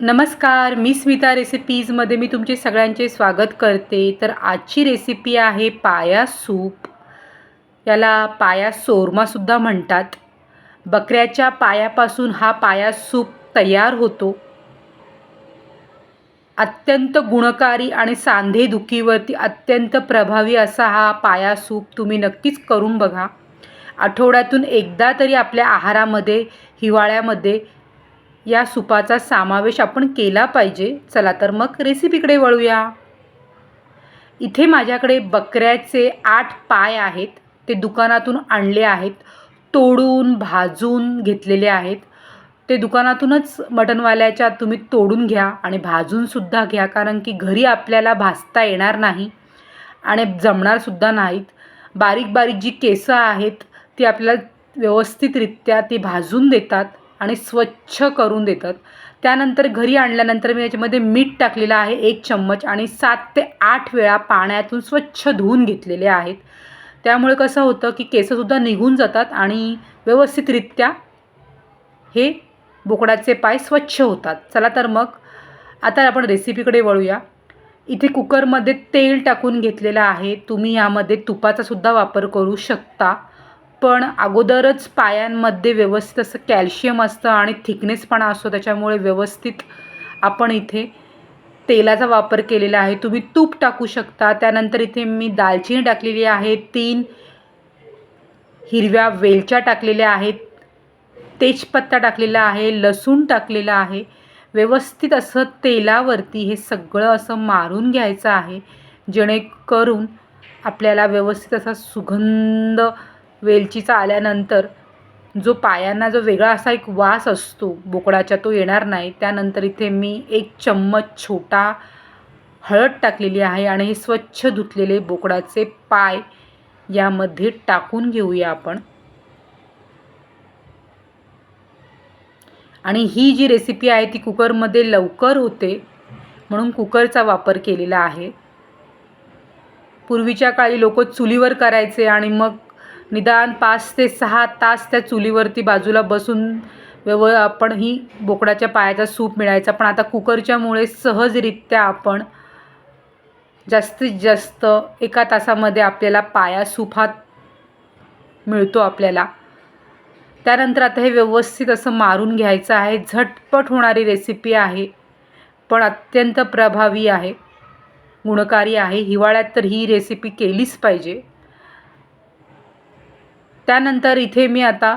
नमस्कार मी स्मिता रेसिपीजमध्ये मी तुमचे सगळ्यांचे स्वागत करते. तर आजची रेसिपी आहे पाया सूप. याला पाया सोरमासुद्धा म्हणतात. बकऱ्याच्या पायापासून हा पाया सूप तयार होतो. अत्यंत गुणकारी आणि सांधे दुखीवरती अत्यंत प्रभावी असा हा पाया सूप तुम्ही नक्कीच करून बघा. आठवड्यातून एकदा तरी आपल्या आहारामध्ये हिवाळ्यामध्ये या सुपाचा समावेश आपण केला पाहिजे. चला तर मग रेसिपीकडे वळूया. इथे माझ्याकडे बकऱ्याचे आठ पाय आहेत. ते दुकानातून आणले आहेत. तोडून भाजून घेतलेले आहेत. ते दुकानातूनच मटणवाल्याच्या तुम्ही तोडून घ्या आणि भाजूनसुद्धा घ्या कारण की घरी आपल्याला भाजता येणार नाही आणि जमणारसुद्धा नाहीत. बारीक बारीक जी केसं आहेत ती आपल्याला व्यवस्थितरित्या ती भाजून देतात. आणि स्वच्छ करून देतात. त्यानंतर घरी आणल्यानंतर मी याच्यामध्ये मीठ टाकलेलं आहे एक चम्मच आणि सात ते आठ वेळा पाण्यातून स्वच्छ धुवून घेतलेले आहेत. त्यामुळे कसं होतं की केसंसुद्धा निघून जातात आणि व्यवस्थितरित्या हे बोकडाचे पाय स्वच्छ होतात. चला तर मग आता आपण रेसिपीकडे वळूया. इथे कुकरमध्ये तेल टाकून घेतलेलं आहे. तुम्ही यामध्ये तुपाचासुद्धा वापर करू शकता. पण अगोदरच पायांमध्ये व्यवस्थित असं कॅल्शियम असतं आणि थिकनेसपणा असतो त्याच्यामुळे व्यवस्थित आपण इथे तेलाचा वापर केलेला आहे. तुम्ही तूप टाकू शकता. त्यानंतर इथे मी दालचिनी टाकलेली आहे. तीन हिरव्या वेलच्या टाकलेल्या आहेत. तेजपत्ता टाकलेला आहे. लसूण टाकलेला आहे. व्यवस्थित असं तेलावरती हे सगळं असं मारून घ्यायचं आहे. जेणेकरून आपल्याला व्यवस्थित असा सुगंध वेलचीचा आल्यानंतर जो पायांना जो वेगळा असा एक वास असतो बोकडाच्या तो येणार नाही त्यानंतर इथे मी एक चम्मच छोटा हळद टाकलेली आहे आणि हे स्वच्छ धुतलेले बोकडाचे पाय यामध्ये टाकून घेऊया आपण. आणि ही जी रेसिपी आहे ती कुकरमध्ये लवकर होते म्हणून कुकरचा वापर केलेला आहे. पूर्वीच्या काळी लोक चुलीवर करायचे आणि मग निदान पाच ते सहा तास त्या चुलीवरती बाजूला बसून व्यव आपण ही बोकडाच्या पायाचा सूप मिळायचा. पण आता कुकरच्यामुळे सहजरित्या आपण जास्तीत जास्त एका तासामध्ये आपल्याला पाया सूप हा मिळतो आपल्याला. त्यानंतर आता हे व्यवस्थित असं मारून घ्यायचं आहे. झटपट होणारी रेसिपी आहे. पण अत्यंत प्रभावी आहे. गुणकारी आहे. हिवाळ्यात तर ही रेसिपी केलीच पाहिजे. त्यानंतर इथे मी आता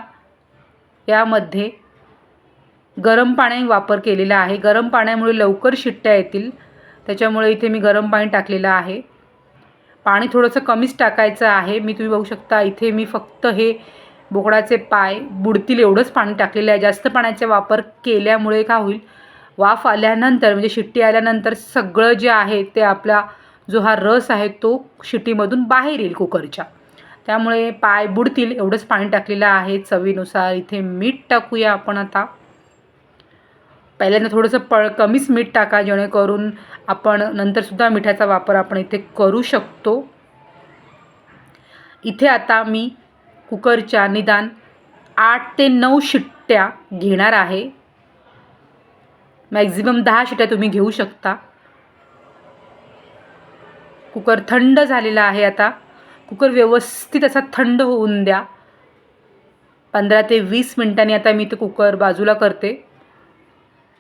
यामध्ये गरम पाणी वापर केलेला आहे. गरम पाण्यामुळे लवकर शिट्ट्या येतील. त्याच्यामुळे इथे मी गरम पाणी टाकलेलं आहे. पाणी थोडंसं कमीच टाकायचं आहे. मी तुम्ही बघू शकता इथे मी फक्त हे बोकडाचे पाय बुडतील एवढंच पाणी टाकलेलं आहे. जास्त पाण्याचा वापर केल्यामुळे का होईल? वाफ आल्यानंतर म्हणजे शिट्टी आल्यानंतर सगळं जे आहे ते आपला जो हा रस आहे तो शिट्टीमधून बाहेर येईल कुकरच्या. त्यामुळे पाय बुडतील एवढंच पाणी टाकलेलं आहे चवीनुसार. इथे मीठ टाकूया आपण आता. पहिल्यांदा थोडंसं पळ कमीच मीठ टाका जेणेकरून आपण नंतरसुद्धा मिठाचा वापर आपण इथे करू शकतो. इथे आता मी कुकरच्या निदान आठ ते नऊ शिट्ट्या घेणार आहे. मॅक्झिमम दहा शिट्ट्या तुम्ही घेऊ शकता. कुकर थंड झालेला आहे आता. कुकर व्यवस्थित असा थंड होऊन द्या. पंधरा ते वीस मिनटांनी आता मी ते कुकर बाजूला करते.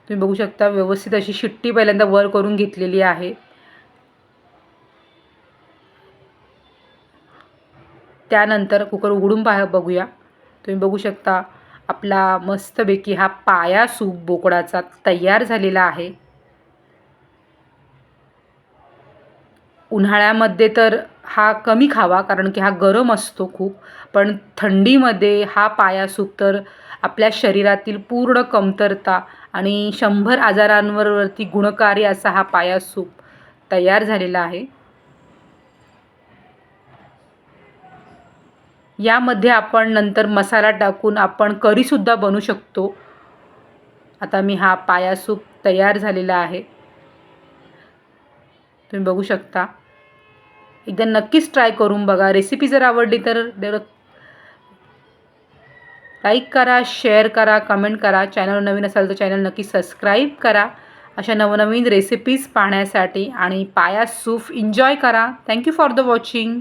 तुम्ही बघू शकता व्यवस्थित अशी शिट्टी पहिल्यांदा वर करून घेतलेली आहे. त्यानंतर कुकर उघडून पाहा बघूया. तुम्ही बघू शकता आपला मस्तपैकी हा पाया सूप बोकडाचा तयार झालेला आहे. उन्हाळ्यामध्ये तर हा कमी खावा कारण की हा गरम असतो खूप. पण थंडीमध्ये हा पाया सूप तर आपल्या शरीरातील पूर्ण कमतरता आणि शंभर आजारांवरती गुणकारी असा हा पाया सूप तयार झालेला आहे. यामध्ये आपण नंतर मसाला टाकून आपण करीसुद्धा बनवू शकतो. आता मी हा पाया सूप तयार झालेला आहे. तुम्ही बघू शकता. एकदा नक्कीच ट्राय करून बघा. रेसिपी जर आवडली तर लाईक करा शेअर करा कमेंट करा. चॅनल नवीन असाल तर चॅनल नक्की सबस्क्राईब करा. अशा नवनवीन रेसिपीज पाहण्यासाठी आणि पाया सूप एन्जॉय करा. Thank you for the watching